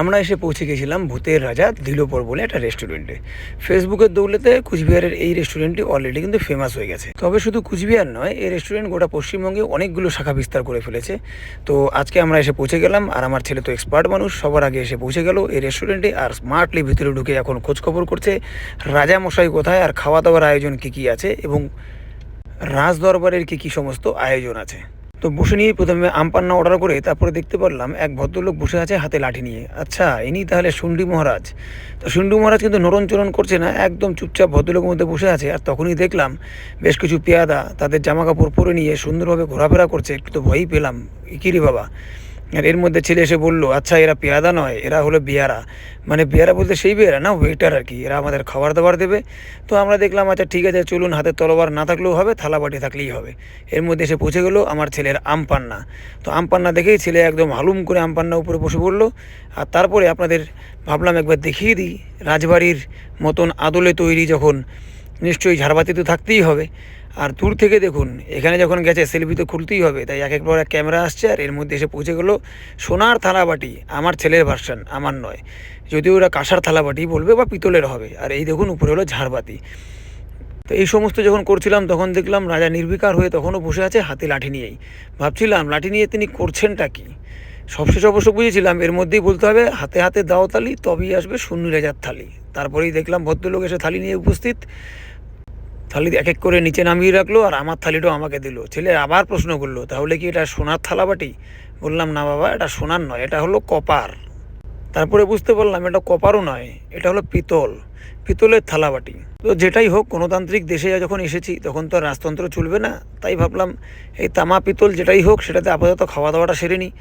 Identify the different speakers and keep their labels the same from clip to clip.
Speaker 1: আমরা এসে পৌঁছে গেছিলাম ভূতের রাজা দিলোপর বলে একটা রেস্টুরেন্টে ফেসবুকের দৌলতে কুচবিহারের এই রেস্টুরেন্টটি অলরেডি কিন্তু ফেমাস হয়ে গেছে। তবে শুধু কুচবিহার নয়, এই রেস্টুরেন্ট গোটা পশ্চিমবঙ্গে অনেকগুলো শাখা বিস্তার করে ফেলেছে। তো আজকে আমরা এসে পৌঁছে গেলাম আর আমার ছেলে তো এক্সপার্ট মানুষ, সবার আগে এসে পৌঁছে গেল এই রেস্টুরেন্টে আর স্মার্টলি ভিতরে ঢুকে এখন খোঁজখবর করছে রাজা মশাই কোথায় আর খাওয়া দাওয়ার আয়োজন কী কী আছে এবং রাজ দরবারের কী কী সমস্ত আয়োজন আছে। তো বসে নিয়ে প্রথমে আমপান্না অর্ডার করে তারপরে দেখতে পারলাম এক ভদ্রলোক বসে আছে হাতে লাঠি নিয়ে। আচ্ছা ইনি তাহলে সুন্ডি মহারাজ। তো সুন্ডু মহারাজ কিন্তু নরণচরণ করছে না, একদম চুপচাপ ভদ্রলোকের মধ্যে বসে আছে। আর তখনই দেখলাম বেশ কিছু পেয়াদা তাদের জামা কাপড় পরে নিয়ে সুন্দরভাবে ঘোরাফেরা করছে, একটু তো ভয়ই পেলাম। কিরে বাবা? আর এর মধ্যে ছেলে এসে বলল আচ্ছা এরা পেয়াদা নয়, এরা হলো বিয়ারা। মানে বিয়ারা বলতে সেই বিয়ারা না ওয়েটার আর কি, এরা আমাদের খাবার দাবার দেবে। তো আমরা দেখলাম আচ্ছা ঠিক আছে, চলুন, হাতে তলোয়ার না থাকলেও হবে, থালা বাটি থাকলেই হবে। এর মধ্যে এসে পৌঁছে গেলো আমার ছেলের আমপান্না। তো আমপান্না দেখেই ছেলে একদম হালুম করে আমপান্না উপরে বসে পড়ল। আর তারপরে আপনাদের ভাবলাম একবার দেখিয়ে দিই, রাজবাড়ির মতন আদলে তৈরি যখন নিশ্চয়ই ঝাড়বাতি তো থাকতেই হবে। আর দূর থেকে দেখুন, এখানে যখন গেছে, সেলফি তো খুলতেই হবে। তাই এক একবার এক ক্যামেরা আসছে আর এর মধ্যে এসে পৌঁছে গেলো সোনার থালাবাটি, আমার ছেলের ভার্সান আমার নয়। যদিও ওরা কাঁসার থালাবাটি বলবে বা পিতলের হবে। আর এই দেখুন, উপরে হলো ঝাড়বাতি। তো এই সমস্ত যখন করছিলাম, তখন দেখলাম রাজা নির্বিকার হয়ে তখনও বসে আছে হাতে লাঠি নিয়েই। ভাবছিলাম, লাঠি নিয়ে তিনি করছেনটা কি? সবশেষ অবশ্য বুঝেছিলাম, এর মধ্যেই বলতে হবে, হাতে হাতে দাও তালি তবেই আসবে শূন্য রেজার থালি। তারপরেই দেখলাম ভদ্রলোক এসে থালি নিয়ে উপস্থিত। থালি এক এক করে নিচে নামিয়ে রাখল আর আমার থালিটাও আমাকে দিল। ছেলে আবার প্রশ্ন করল, তাহলে কি এটা সোনার থালাবাটি? বললাম, না বাবা, এটা সোনার নয়, এটা হলো কপার। তারপরে বুঝতে পারলাম এটা কপারও নয়, এটা হলো পিতল, পিতলের থালাবাটি তো যেটাই হোক, গণতান্ত্রিক দেশে যখন এসেছি, তখন তো রাজতন্ত্র চলবে না। তাই ভাবলাম, এই তামা পিতল যেটাই হোক, সেটাতে আপাতত খাওয়া দাওয়াটা সেরে নিই।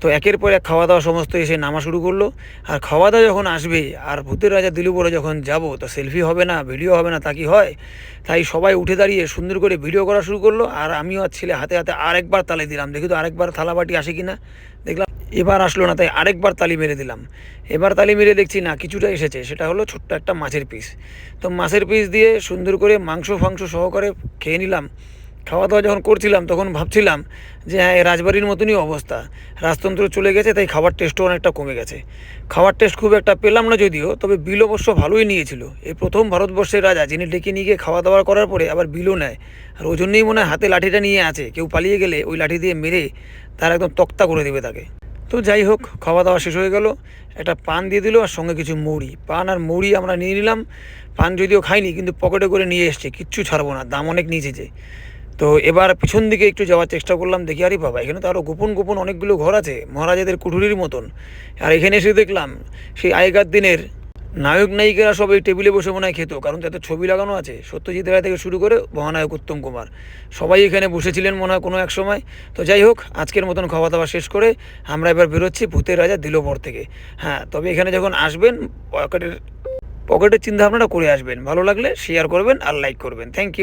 Speaker 1: তো একের পর এক খাওয়া দাওয়া সমস্ত এসে নামা শুরু করল। আর খাওয়া দাওয়া যখন আসবে, আর ভূতের রাজা দিলু বলে যখন যাব, তো সেলফি হবে না, ভিডিও হবে না, তা কি হয়? তাই সবাই উঠে দাঁড়িয়ে সুন্দর করে ভিডিও করা শুরু করল। আর আমিও আর ছেলে হাতে হাতে আরেকবার তালে দিলাম। দেখি তো আরেকবার থালাবাটি আসে কি না দেখলাম এবার আসলো না, তাই আরেকবার তালি মেরে দিলাম। এবার তালি মেরে দেখছি না, কিছুটা এসেছে, সেটা হলো ছোট্ট একটা মাছের পিস। তো মাছের পিস দিয়ে সুন্দর করে মাংস ফাংস সহকারে খেয়ে নিলাম। খাওয়া দাওয়া যখন করছিলাম, তখন ভাবছিলাম যে হ্যাঁ রাজবাড়ির মতনই অবস্থা। রাজতন্ত্র চলে গেছে, তাই খাবার টেস্টও অনেকটা কমে গেছে। খাবার টেস্ট খুব একটা পেলাম না যদিও, তবে বিল অবশ্য ভালোই নিয়েছিল। এই প্রথম ভারতবর্ষের রাজা, যিনি ডেকে নিয়ে গিয়ে খাওয়া দাওয়া করার পরে আবার বিলও নেয়। আর ওই জন্যই মনে হয় হাতে লাঠিটা নিয়ে আছে, কেউ পালিয়ে গেলে ওই লাঠি দিয়ে মেরে তার একদম তক্তা করে দেবে তাকে। তো যাই হোক খাওয়া দাওয়া শেষ হয়ে গেল। একটা পান দিয়ে দিল আর সঙ্গে কিছু মুড়ি। পান আর মুড়ি আমরা নিয়ে নিলাম। পান যদিও খাইনি, কিন্তু পকেটে করে নিয়ে এসছে, কিচ্ছু ছাড়বো না, দাম অনেক নিয়েছে তো এবার পিছন দিকে একটু যাওয়ার চেষ্টা করলাম, দেখি আরে বাবা, এখানে তো আরও গোপন গোপন অনেকগুলো ঘর আছে, মহারাজাদের কুঠুরির মতন। আর এখানে এসে দেখলাম, সেই আগেকার দিনের নায়ক নায়িকারা সব এই টেবিলে বসে মনে হয় খেত, কারণ তাতে ছবি লাগানো আছে। সত্যজিৎ রায় থেকে শুরু করে মহানায়ক উত্তম কুমার। সবাই এখানে বসেছিলেন মনে হয় কোনো এক সময়। তো যাই হোক, আজকের মতন খাওয়া দাওয়া শেষ করে আমরা এবার বেরোচ্ছি ভূতের রাজা দিলোপর থেকে। হ্যাঁ তবে এখানে যখন আসবেন, পকেটের পকেটের চিন্তা ভাবনাটা করে আসবেন। ভালো লাগলে শেয়ার করবেন আর লাইক করবেন। Thank you